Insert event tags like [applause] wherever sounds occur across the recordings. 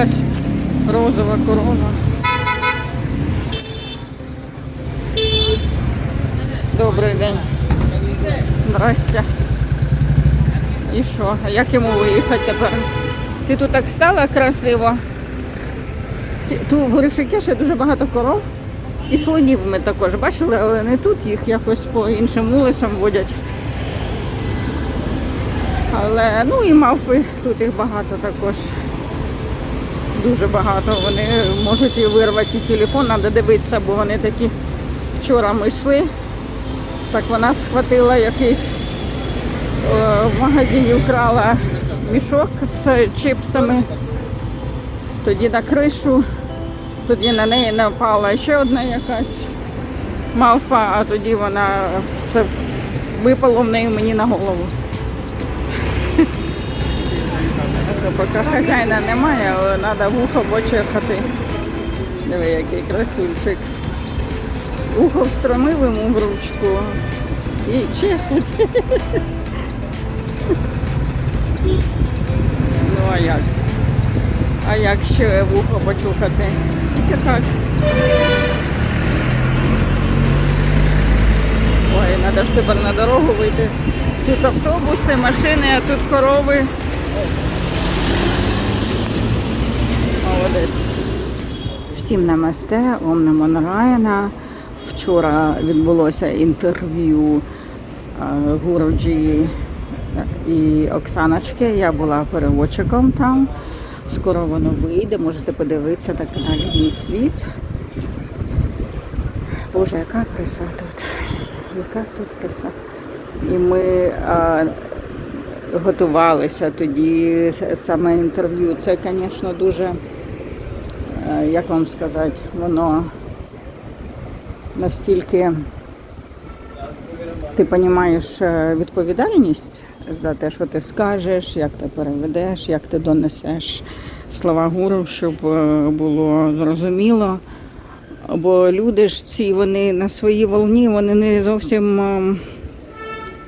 Якась розова корова. Добрий день. Здрасте. І що? Як йому виїхати тепер? Ти тут так стала красиво. Тут в Горішикеші дуже багато коров. І слонів ми також бачили, але не тут їх якось по іншим вулицям водять. Але ну і мавпи, тут їх багато також. Дуже багато. Вони можуть і вирвати і телефон, треба дивитися, бо вони такі вчора ми йшли. Так вона схватила якийсь е, в магазині вкрала мішок з чипсами. Тоді на кришу, тоді на неї напала ще одна якась мавпа, а тоді вона це випало в неї мені на голову. А що, поки хазяїна немає, але треба вухо почекати. Диви, який красульчик. Ухо встромив йому в ручку і чешуть. [laughs] Ну а як? А як ще вухо почухати? Тільки так. Ой, треба ж тепер на дорогу вийти. Тут автобуси, машини, а тут корови. Всім намасте, Ом Намо Нараяна. Вчора відбулося інтерв'ю е, Гуруджі і Оксаночки. Я була переводчиком там. Скоро воно вийде, можете подивитися на каналі світ. Боже, яка краса тут. Яка тут краса. І ми а, готувалися тоді саме інтерв'ю. Це, звісно, дуже, е, як вам сказати, воно настільки ти розумієш відповідальність за те, що ти скажеш, як ти переведеш, як ти донесеш слова гуру, щоб е, було зрозуміло. Бо люди ж ці, вони на своїй волні, вони не зовсім е,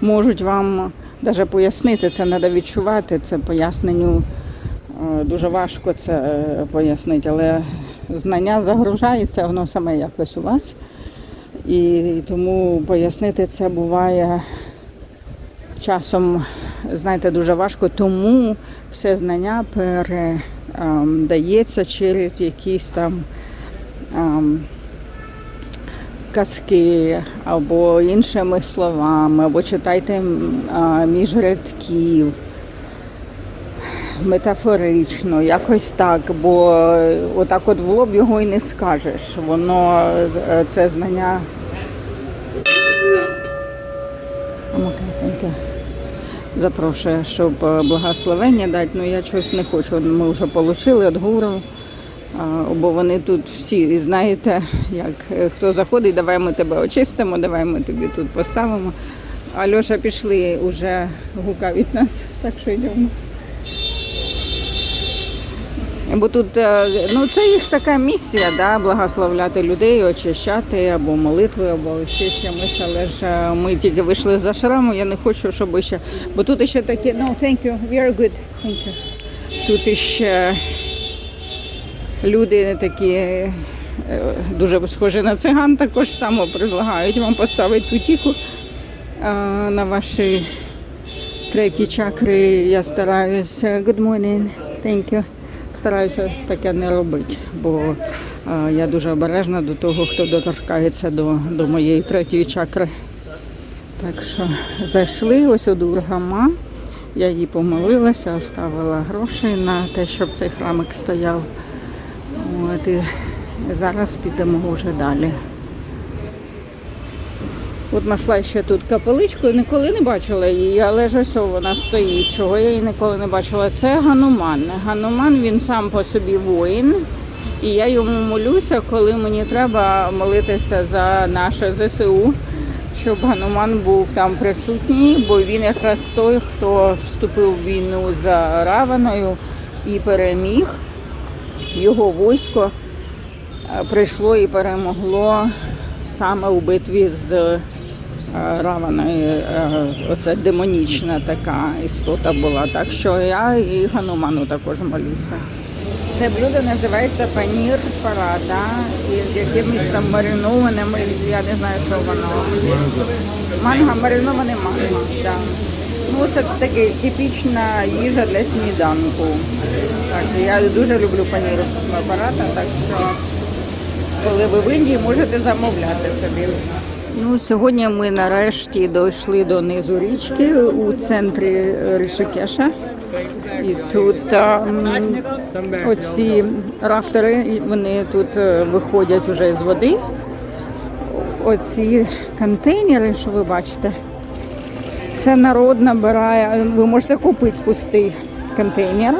можуть вам навіть пояснити, це треба відчувати, це поясненню е, дуже важко це е, пояснити, але знання загружається, воно саме якось у вас. І тому пояснити це буває часом, знаєте, дуже важко, тому все знання передається через якісь там казки або іншими словами, або читайте між рядків. Метафорично, якось так, бо отак от в лоб його і не скажеш. Воно е, це знання. Окей, Запрошує, щоб е, благословення дати, ну я щось не хочу. Ми вже отримали від гуру, бо вони тут всі, знаєте, як е, хто заходить, давай ми тебе очистимо, давай ми тобі тут поставимо. Альоша пішли, вже гукають нас, так що йдемо. Бо тут е, ну, це їх така місія, да, благословляти людей, очищати або молитви, або ще чимось. Але ж е, ми тільки вийшли з ашраму, я не хочу, щоб ще. Бо тут ще такі, ну, thank you, we are good, thank you. Тут іще люди такі е, дуже схожі на циган, також само предлагають вам поставити путіку е, на ваші треті чакри. Я стараюся. Good morning, thank you. Стараюся таке не робити, бо е, я дуже обережна до того, хто доторкається до, до моєї третьої чакри. Так що зайшли ось у Дургама. Я їй помолилася, оставила гроші на те, щоб цей храмик стояв. От, і зараз підемо вже далі. От знайшла ще тут капеличку, ніколи не бачила її, але ж ось вона стоїть. Чого я її ніколи не бачила. Це Гануман. Гануман він сам по собі воїн. І я йому молюся, коли мені треба молитися за наше ЗСУ, щоб Гануман був там присутній, бо він якраз той, хто вступив в війну за Раваною і переміг. Його військо е, прийшло і перемогло саме у битві з Равана, е, оця демонічна така істота була. Так що я і Гануману також молюся. Це блюдо називається панір парада із якимось там маринованим, я не знаю, що воно. Манго, мариноване манго. Да. Ну, це таке типічна їжа для сніданку. Так, я дуже люблю панір парада, так що коли ви в Індії, можете замовляти собі. Ну, сьогодні ми нарешті дійшли до низу річки у центрі Ришикеша. І тут ем, оці рафтери, вони тут е, виходять уже з води. Оці контейнери, що ви бачите, це народ набирає. Ви можете купити пустий контейнер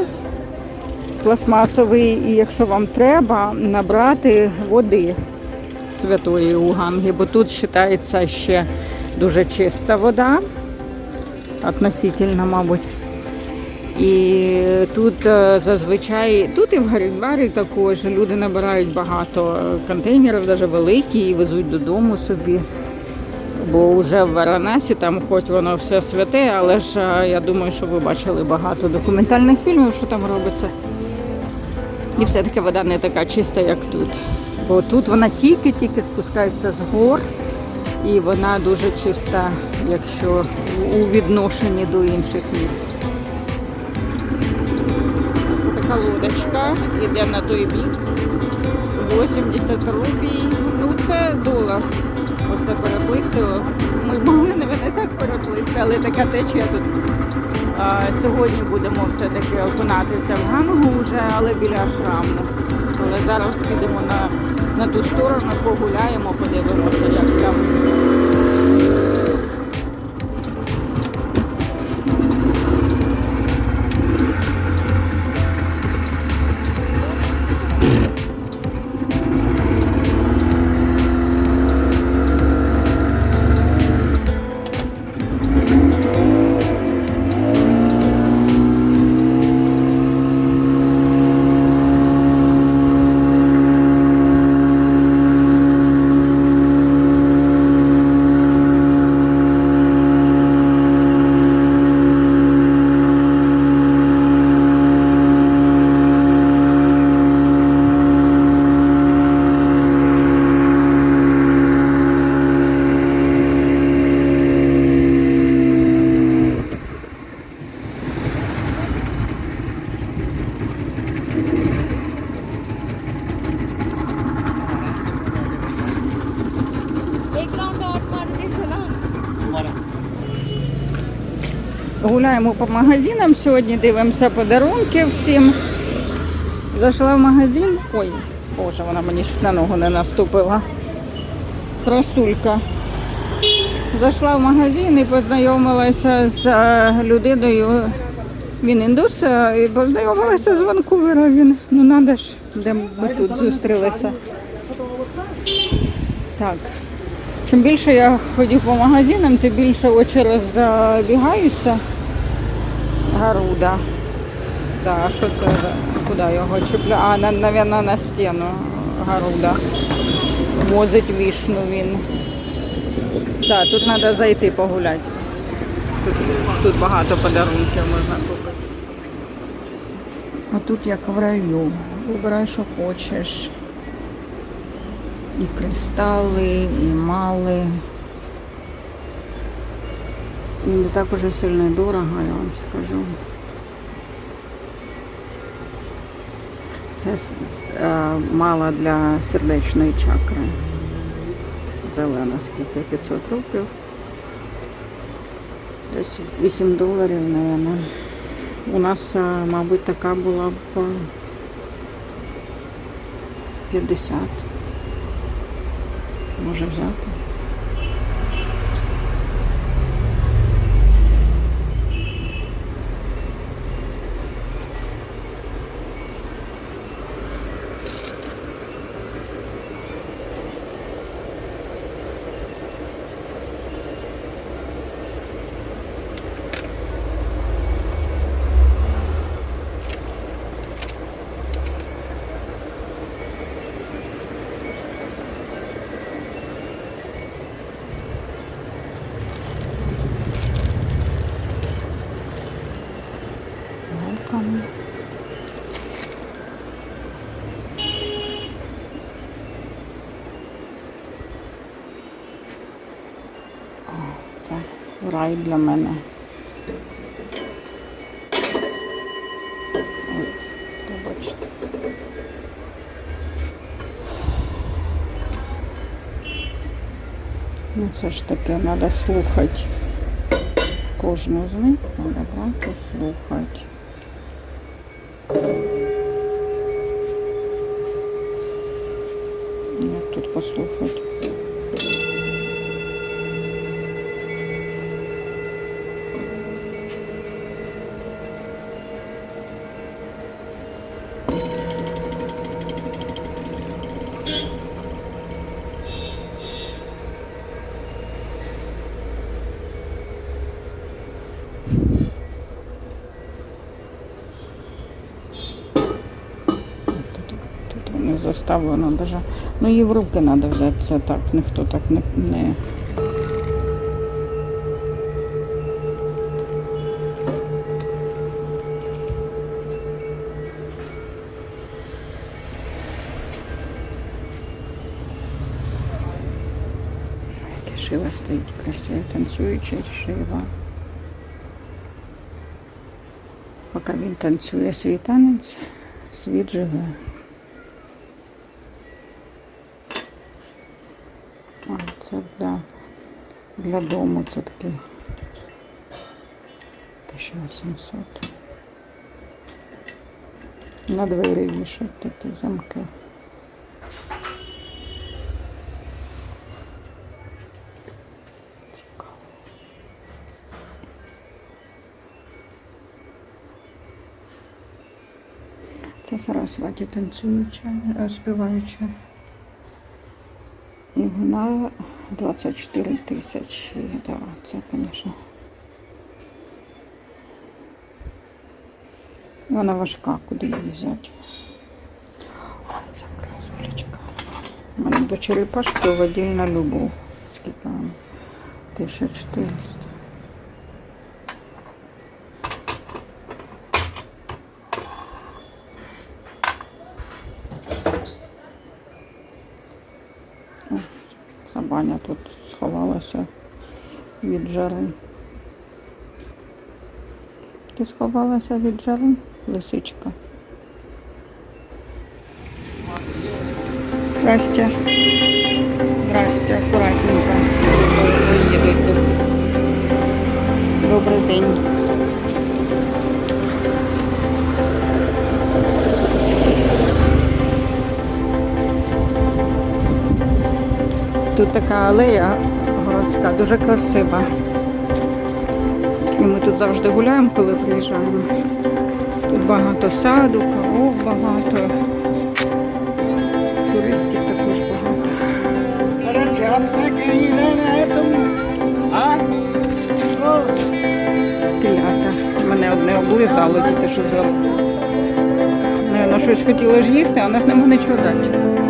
пластмасовий, і якщо вам треба, набрати води святої у Гангі, бо тут вважається ще дуже чиста вода, относительно, мабуть. І тут е, зазвичай, тут і в Гарідварі також люди набирають багато е, контейнерів, навіть великі, і везуть додому собі. Бо вже в Варанасі там хоч воно все святе, але ж е, я думаю, що ви бачили багато документальних фільмів, що там робиться. І все-таки вода не така чиста, як тут. Бо тут вона тільки-тільки спускається з гор, і вона дуже чиста, якщо у відношенні до інших міст. Така лодочка йде на той бік. 80 рупій. Ну це долар. Оце переплисти. Ми могли не так переплисти, але така течія тут. А, сьогодні будемо все-таки окунатися в Гангу вже, але біля храму. Але зараз підемо на, на ту сторону, погуляємо, подивимося, як там. Гуляємо по магазинам сьогодні, дивимося подарунки всім. Зайшла в магазин. Ой, боже, вона мені чуть на ногу не наступила. Красулька. Зайшла в магазин і познайомилася з е, людиною. Він індус, е, і познайомилася з Ванкувера. Він. Ну надо ж, де ми тут зустрілися. Так. Чим більше я ходю по магазинам, тим більше очі розбігаються. Гаруда. Так, що це? Куди його чіпля? А, навіть на стіну Гаруда. Возить вішну він. Так, тут треба зайти погуляти. Тут, тут багато подарунків можна купити. А тут як в раю. Вибирай, що хочеш. І кристали, і мали. І не так уже сильно дорого, я вам скажу. Це е, мала для сердечної чакри. Зелена, скільки 500 років. Десь 8 доларів, мабуть. У нас, е, мабуть, така була б е, 50. Може взяти. Це рай для мене. Ой, Вибачте. Ну це ж таке, треба слухати. Кожну з них треба брати слухати. Як тут послухати? Не заставлено даже. Ну її в руки треба взяти, це так, ніхто так не. не... Шива стоїть красиво, танцююча шива. Поки він танцює свій танець, світ живе. А, це для, для дому це такий 1800. На двері вішать такі замки. Це Сарасваті танцююча, е, співаюча. І вона 24 тисячі. Да, це, звісно. Вона важка, куди її взяти. Ой, це красулечка. У мене до черепашки водільна любов. Скільки там? 1400. Сабаня тут сховалася від жари. Ти сховалася від жари, лисичка. Здрасте. Здрасте, акуратненько. Добрий день. тут така алея городська, дуже красива. І ми тут завжди гуляємо, коли приїжджаємо. Тут багато саду, коров багато. Туристів також багато. Пілята. Мене одне облизало, діти, що зробили. Ну, я на щось хотіла ж їсти, а нас нема нічого дати.